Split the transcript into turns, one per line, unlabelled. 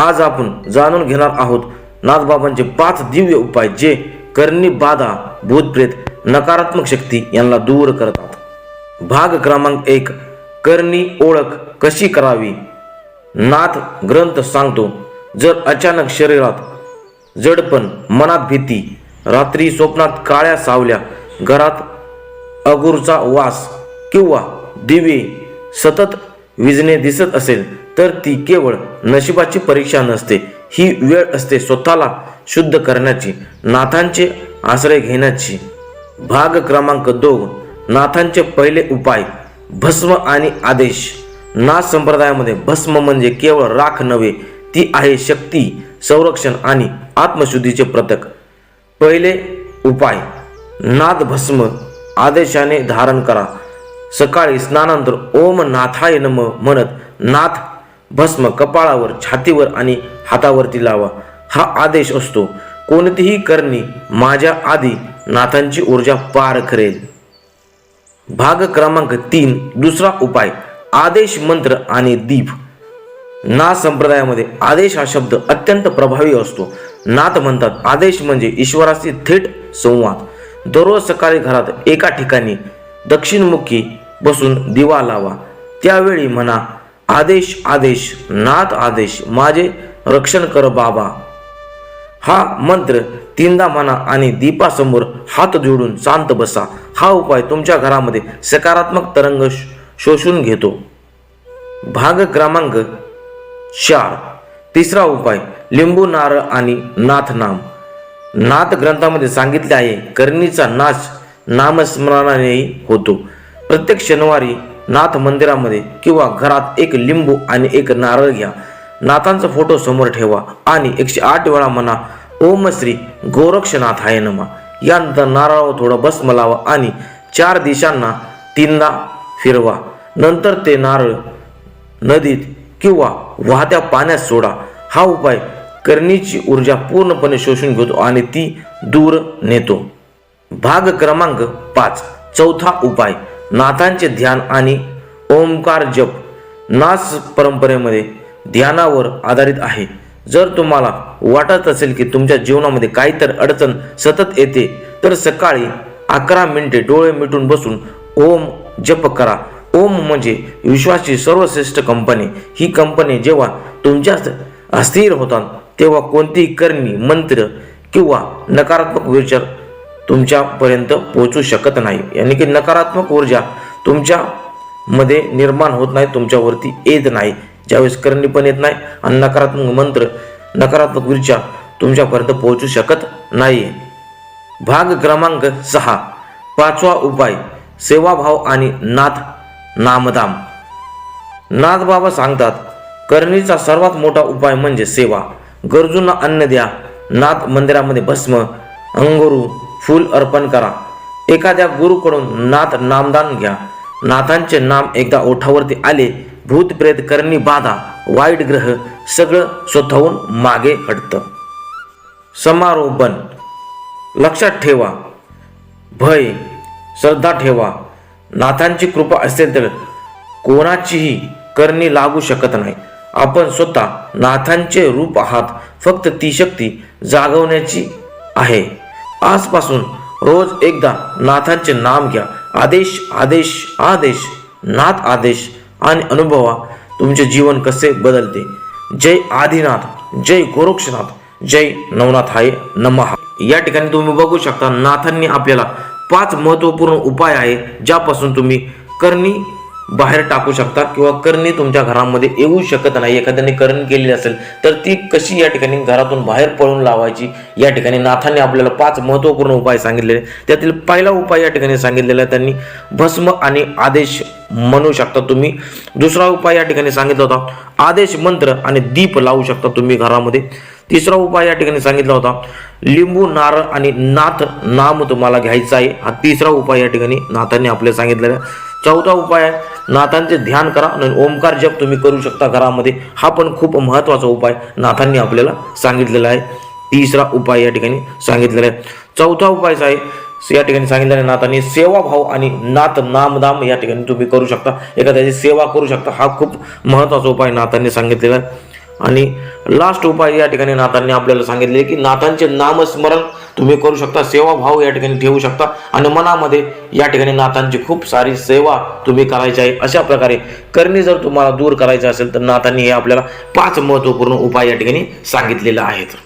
आज आपण जाणून घेणार आहोत नाथबाबांचे पाच दिव्य उपाय जे करणी बाधा भूतप्रेत नकारात्मक शक्ती यांना दूर करतात. भाग क्रमांक एक करणी ओळख कशी करावी? नाथ ग्रंथ सांगतो जर अचानक शरीरात जडपण मनात भीती रात्री स्वप्नात काळ्या सावल्या घरात अगुरचा वास किंवा दिवे सतत विजणे दिसत असेल तर ती केवळ नशिबाची परीक्षा नसते. ही वेळ असते स्वतःला शुद्ध करण्याची नाथांचे आश्रय घेण्याची. भाग क्रमांक दोन नाथांचे पहिले उपाय भस्म आणि आदेश. नाथ संप्रदायामध्ये भस्म म्हणजे केवळ राख नव्हे ती आहे शक्ती संरक्षण आणि आत्मशुद्धीचे प्रतक. पहिले उपाय नाद भस्म आदेशाने धारण करा. सकाळी स्नानानंतर ओम नाथाय नम म्हणत नाथ भस्म कपाळावर छातीवर आणि हातावरती लावा. हा आदेश असतो कोणतीही करणी माझ्या आधी नाथांची ऊर्जा पार करेल. भाग क्रमांक तीन दुसरा उपाय आदेश मंत्र आणि दीप. नाथ संप्रदायामध्ये आदेश हा शब्द अत्यंत प्रभावी असतो. नाथ म्हणतात आदेश म्हणजे ईश्वराशी थेट संवाद. दररोज सकाळी घरात एका ठिकाणी दक्षिणमुखी बसून दिवा लावा. त्यावेळी म्हणा आदेश आदेश नाथ आदेश माझे रक्षण कर बाबा. हा मंत्र तीनदा म्हणा आणि दीपासमोर हात जोडून शांत बसा. हा उपाय तुमच्या घरामध्ये सकारात्मक तरंग श- शोषून घेतो. भाग क्रमांक चार. तिसरा उपाय लिंबू नारळ आणि नाथ नाम नाथ ग्रंथामध्ये सांगितले आहे करणीचा नाश नामस्मरणानेही होतो. प्रत्येक शनिवारी नाथ मंदिरामध्ये किंवा घरात एक लिंबू आणि एक नारळ घ्या. नाथांचा फोटो समोर ठेवा आणि एकशे आठ वेळा म्हणा ओम श्री गोरक्षनाथाय नमा. यानंतर नारळावर थोडं भस्म लावा आणि चार दिशांना तीनदा फिरवा. नंतर ते नारळ नदीत किंवा वाहत्या पाण्यात सोडा. हा उपाय करणीची ऊर्जा पूर्णपणे शोषून घेतो आणि ती दूर नेतो. भाग क्रमांक पाच. चौथा उपाय. नाथांचे ध्यान आणि ओंकार जप नाच परंपरेमध्ये ध्यानावर आधारित आहे. जर तुम्हाला वाटत असेल की तुमच्या जीवनामध्ये काहीतरी अडचण सतत येते तर सकाळी अकरा मिनिटे डोळे मिटून बसून ओम जप करा. ओम म्हणजे विश्वाची सर्वश्रेष्ठ कंपनी. ही कंपनी जेव्हा तुमच्या अस्थिर होतात तेव्हा कोणतीही करणी मंत्र किंवा नकारात्मक विचार तुमच्यापर्यंत पोहोचू शकत नाही. यानी की नकारात्मक ऊर्जा तुमच्यामध्ये निर्माण होत नाही तुमच्यावरती येत नाही. ज्यावेळेस करणी पण येत नाही आणि नकारात्मक मंत्र नकारात्मक ऊर्जा तुमच्यापर्यंत पोहोचू शकत नाही. भाग क्रमांक सहा. पाचवा उपाय सेवाभाव आणि नाथ नामधाम नाथ बाबा सांगतात करणीचा सर्वात मोठा उपाय म्हणजे सेवा. गरजूंना अन्न द्या नाथ मंदिरामध्ये भस्म अंगोरू फूल अर्पण करा. एखाद्या गुरुकडून नाथ नामदान घ्या. नाथांचे नाम एकदा ओठावरती आले भूत प्रेत करणी बाधा वाईट ग्रह सगळं स्वतःहून मागे हटतं. समारोपण. लक्षात ठेवा. भय. श्रद्धा ठेवा. नाथांची कृपा असेल तर कोणाचीही करणी लागू शकत नाही. आपण स्वतः नाथांचे रूप आहात. फक्त ती शक्ती जागवण्याची आहे. आजपासून रोज एकदा नाथांचे नाम घ्या. आदेश आदेश आदेश नाथ आदेश आणि अनुभवा तुमचे जीवन कसे बदलते. जय आदिनाथ जय गोरक्षनाथ जय नवनाथ हाय नमहा या ठिकाणी तुम्ही बघू शकता नाथांनी आपल्याला पाच महत्त्वपूर्ण उपाय आहे ज्यापासून तुम्ही करणी बाहेर टाकू शकता किंवा करणी तुमच्या घरामध्ये येऊ शकत नाही. एखाद्याने करण केलेली असेल तर ती कशी या ठिकाणी घरातून बाहेर पळून लावायची? या ठिकाणी नाथांनी आपल्याला पाच महत्त्वपूर्ण उपाय सांगितलेले. त्यातील पहिला उपाय या ठिकाणी सांगितलेला त्यांनी भस्म आणि आदेश म्हणू शकता तुम्ही. दुसरा उपाय या ठिकाणी सांगितला होता. आदेश मंत्र आणि दीप लावू शकता तुम्ही घरामध्ये. तिसरा उपाय या ठिकाणी सांगितला होता. लिंबू नारळ आणि नाथ नाम तुम्हाला घ्यायचा आहे. हा तिसरा उपाय या ठिकाणी नाथांनी आपल्याला सांगितलेला आहे. चौथा उपाय आहे. नाथांचे ध्यान करा आणि ओंकार जप तुम्ही करू शकता घरामध्ये. हा पण खूप महत्त्वाचा उपाय नाथांनी आपल्याला सांगितलेला आहे. तिसरा उपाय या ठिकाणी सांगितलेला आहे. चौथा उपाय आहे या ठिकाणी सांगितलेल्या नाथांनी सेवाभाव आणि नाथ नामदाम या ठिकाणी तुम्ही करू शकता. एखाद्याची सेवा करू शकता. हा खूप महत्त्वाचा उपाय नाथांनी सांगितलेला आहे. आणि लास्ट उपाय या ठिकाणी नाथांनी आपल्याला सांगितले की नाथांचे नामस्मरण तुम्ही करू शकता सेवाभाव या ठिकाणी ठेवू शकता आणि मनामध्ये या ठिकाणी नाथांची खूप सारी सेवा तुम्ही करायची आहे. अशा प्रकारे करणे जर तुम्हाला दूर करायचे असेल तर नाथांनी हे आपल्याला पाच महत्त्वपूर्ण उपाय या ठिकाणी सांगितलेले आहेत.